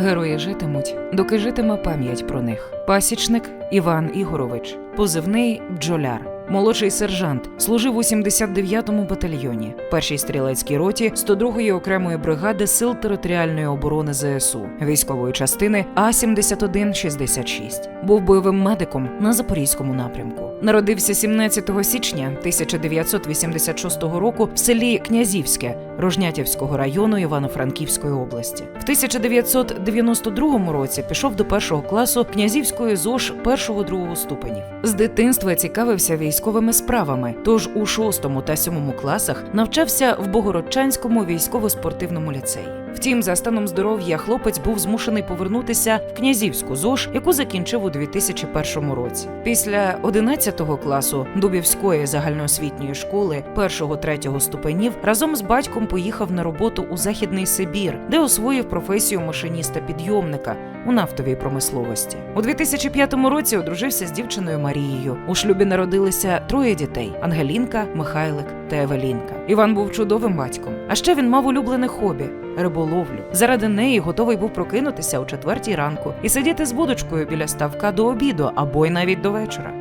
Герої житимуть, доки житиме пам'ять про них. Пасічник Іван Ігорович, позивний бджоляр. Молодший сержант служив у 79-му батальйоні, першій стрілецькій роті 102-ї окремої бригади сил територіальної оборони ЗСУ, військової частини А 7166 Був бойовим медиком на запорізькому напрямку. Народився 17 січня 1986 року в селі Князівське Рожнятівського району Івано-Франківської області. В 1992 році пішов до першого класу Князівської ЗОЖ першого-другого ступенів. З дитинства цікавився військовими справами, тож у шостому та сьомому класах навчався в Богородчанському військово-спортивному ліцеї. Втім, за станом здоров'я хлопець був змушений повернутися в князівську ЗОЖ, яку закінчив у 2001 році. Після 11 класу Дубівської загальноосвітньої школи першого-третього ступенів разом з батьком поїхав на роботу у Західний Сибір, де освоїв професію машиніста-підйомника у нафтовій промисловості. У 2005 році одружився з дівчиною Марією. У шлюбі народилися троє дітей: Ангелінка, Михайлик та Евелінка. Іван був чудовим батьком. А ще він мав улюблене хобі риболовлю. Заради неї готовий був прокинутися о четвертій ранку і сидіти з будочкою біля ставка до обіду або й навіть до вечора.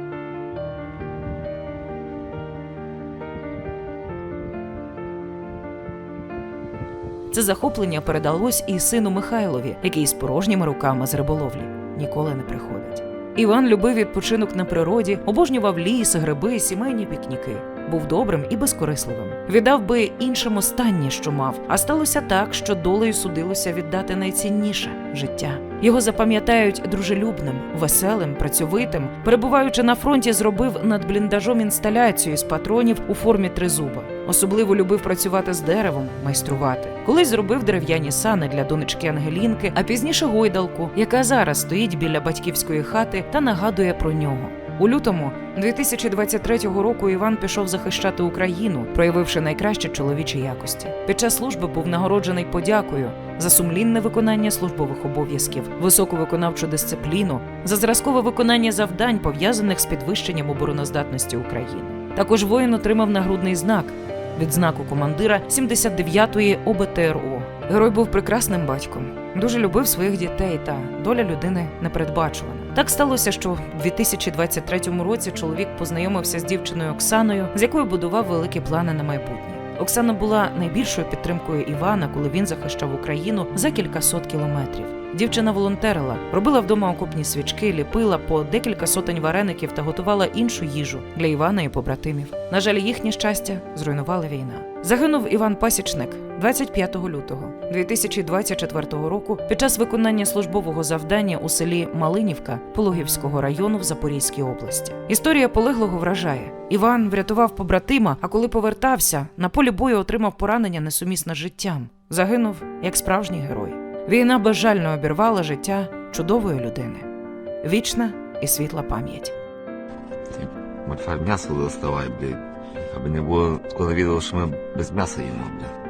Це захоплення передалось і сину Михайлові, який з порожніми руками з риболовлі ніколи не приходить. Іван любив відпочинок на природі, обожнював ліс, гриби, сімейні пікніки. Був добрим і безкорисливим. Віддав би іншим останнє, що мав, а сталося так, що долею судилося віддати найцінніше життя. Його запам'ятають дружелюбним, веселим, працьовитим. Перебуваючи на фронті, зробив над бліндажом інсталяцію з патронів у формі тризуба. Особливо любив працювати з деревом, майструвати. Колись зробив дерев'яні сани для донечки Ангелінки, а пізніше гойдалку, яка зараз стоїть біля батьківської хати та нагадує про нього. У лютому 2023 року Іван пішов захищати Україну, проявивши найкращі чоловічі якості. Під час служби був нагороджений подякою за сумлінне виконання службових обов'язків, високу виконавчу дисципліну, за зразкове виконання завдань, пов'язаних з підвищенням обороноздатності України. Також воїн отримав нагрудний знак відзнаку командира 79-ї ОБТРО. Герой був прекрасним батьком, дуже любив своїх дітей, та доля людини непередбачувана. Так сталося, що в 2023 році чоловік познайомився з дівчиною Оксаною, з якою будував великі плани на майбутнє. Оксана була найбільшою підтримкою Івана, коли він захищав Україну за кількасот кілометрів. Дівчина волонтерила, робила вдома окопні свічки, ліпила по декілька сотень вареників та готувала іншу їжу для Івана і побратимів. На жаль, їхнє щастя зруйнувала війна. Загинув Іван Пасічник 25 лютого 2024 року під час виконання службового завдання у селі Малинівка Пологівського району в Запорізькій області. Історія полеглого вражає. Іван врятував побратима, а коли повертався, на полі бою отримав поранення несумісне з життям. Загинув як справжній герой. Війна безжально обірвала життя чудової людини. Вічна і світла пам'ять. Мальфар м'ясо доставай, блядь. Аби не було, коли відео, що ми без м'яса їмо, блядь.